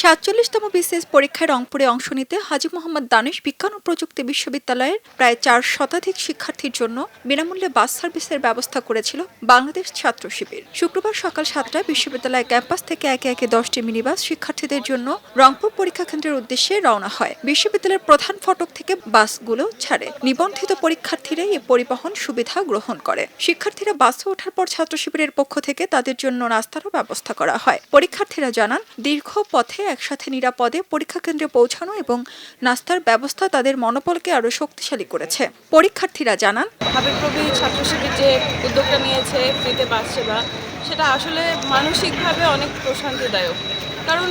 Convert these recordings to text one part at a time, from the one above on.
সাতচল্লিশতম বিসিএস পরীক্ষায় রংপুরে অংশ নিতে হাজি মোহাম্মদ দানেশ বিজ্ঞান ও প্রযুক্তি বিশ্ববিদ্যালয়ের প্রায় চার শতাধিক শিক্ষার্থীর জন্য বিনামূল্যে বাস সার্ভিসের ব্যবস্থা করেছিল বাংলাদেশ ছাত্র শিবির। শুক্রবার সকাল সাতটায় বিশ্ববিদ্যালয় ক্যাম্পাস থেকে একে একে দশটি মিনিবাস শিক্ষার্থীদের জন্য রংপুর পরীক্ষা কেন্দ্রের উদ্দেশ্যে রওনা হয়। বিশ্ববিদ্যালয়ের প্রধান ফটক থেকে বাসগুলো ছাড়ে। নিবন্ধিত পরীক্ষার্থীরাই এ পরিবহন সুবিধা গ্রহণ করে। শিক্ষার্থীরা বাসে ওঠার পর ছাত্র শিবিরের পক্ষ থেকে তাদের জন্য নাস্তারও ব্যবস্থা করা হয়। পরীক্ষার্থীরা জানান, দীর্ঘ পথে একসাথে নিরাপদে পরীক্ষা কেন্দ্রে পৌঁছানো এবং নাস্তার ব্যবস্থা তাদের মনোবলকে আরও শক্তিশালী করেছে। পরীক্ষার্থীরা জানান হাবিপ্রবি ছাত্রশিবির যে উদ্যোগটা নিয়েছে ফ্রিতে বাস সেবা, সেটা আসলে মানসিকভাবে অনেক প্রশান্তিদায়ক। কারণ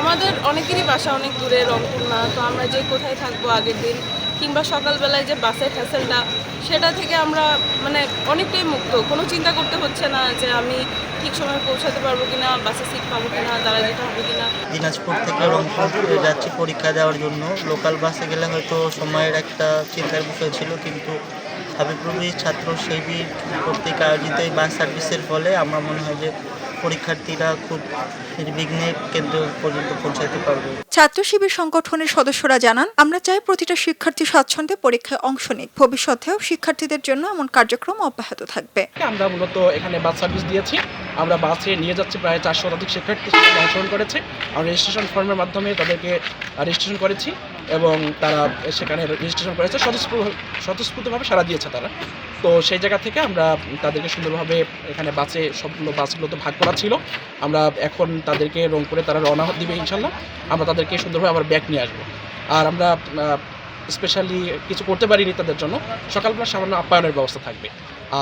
আমাদের অনেকেরই বাসা অনেক দূরে রংপুর না, তো আমরা যে কোথায় থাকব আগের দিন কিংবা সকালবেলায় যে বাসের ফ্যাসেলটা, সেটা থেকে আমরা মানে অনেকটাই মুক্ত। কোনো চিন্তা করতে হচ্ছে না যে আমি ঠিক সময় পৌঁছাতে পারব কিনা, বাসে সিট পাবো কিনা দাঁড়া যেতে হবে কিনা। দিনাজপুর থেকে রংপুর যাচ্ছি পরীক্ষা দেওয়ার জন্য। লোকাল বাসে গেলে হয়তো সময়ের একটা চিন্তার বিষয় ছিল, কিন্তু হাবিপ্রবি ছাত্র শিবির কর্তৃক আয়োজিত এই বাস সার্ভিসের ফলে আমার মনে হয় যে পরীক্ষার্থীরা খুব নির্বিঘ্নে কেন্দ্র পর্যন্ত পৌঁছাতে পারবে। ছাত্র শিবির সংগঠনের সদস্যরা জানান আমরা চাই প্রতিটা শিক্ষার্থী স্বাচ্ছন্দ্যে পরীক্ষায় অংশ নিক। ভবিষ্যতেও শিক্ষার্থীদের জন্য এমন কার্যক্রম অব্যাহত থাকবে। আমরা মূলত এখানে বাস সার্ভিস দিয়েছি। আমরা বাসে নিয়ে যাচ্ছি, প্রায় চার শতাধিক শিক্ষার্থী অংশগ্রহণ করেছে। আমরা রেজিস্ট্রেশন ফর্মের মাধ্যমে তাদেরকে রেজিস্ট্রেশন করেছি এবং তারা সেখানে রেজিস্ট্রেশন করেছে। স্বতঃস্ফূর্ত স্বতঃস্ফূর্তভাবে সারা দিয়েছে তারা। তো সেই জায়গা থেকে আমরা তাদেরকে সুন্দরভাবে এখানে বাসে সবগুলো বাসগুলো তো ভাগ করা ছিল। আমরা এখন তাদেরকে রংপুরে তারা রওনা দিবে ইনশাল্লাহ। আমরা তাদেরকে সুন্দরভাবে আবার ব্যাক নিয়ে আসব। আর আমরা স্পেশালি কিছু করতে পারিনি তাদের জন্য। সকালবেলা সামান্য আপ্যায়নের ব্যবস্থা থাকবে।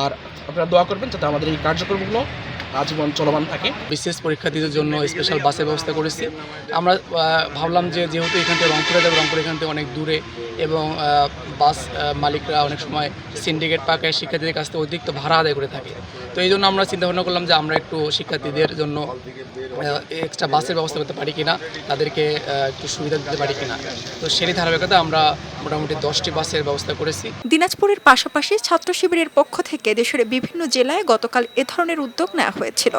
আর আপনারা দোয়া করবেন যাতে আমাদের এই কার্যক্রমগুলো আজীবন চলমান থাকে। বিশেষ পরীক্ষার্থীদের জন্য স্পেশাল বাসের ব্যবস্থা করেছি। আমরা ভাবলাম যে যেহেতু এখান থেকে রংপুরে যাব, রংপুর এখান থেকে অনেক দূরে এবং বাস মালিকরা অনেক সময় সিন্ডিকেট পাকায় শিক্ষার্থীদের কাছ থেকে অতিরিক্ত ভাড়া আদায় করে থাকে। তো এই জন্য আমরা চিন্তা ভাবনা করলাম যে আমরা একটু শিক্ষার্থীদের জন্য এক্সট্রা বাসের ব্যবস্থা করতে পারি কিনা, তাদেরকে একটু সুবিধা দিতে পারি কিনা। তো সেই ধারাবাহিকতা আমরা মোটামুটি দশটি বাসের ব্যবস্থা করেছি। দিনাজপুরের পাশাপাশি ছাত্র শিবিরের পক্ষ থেকে দেশের বিভিন্ন জেলায় গতকাল এ ধরনের উদ্যোগ নেওয়া হয়েছিল।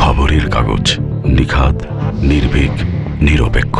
খবরের কাগজ নিখাত নির্ভীক নিরপেক্ষ।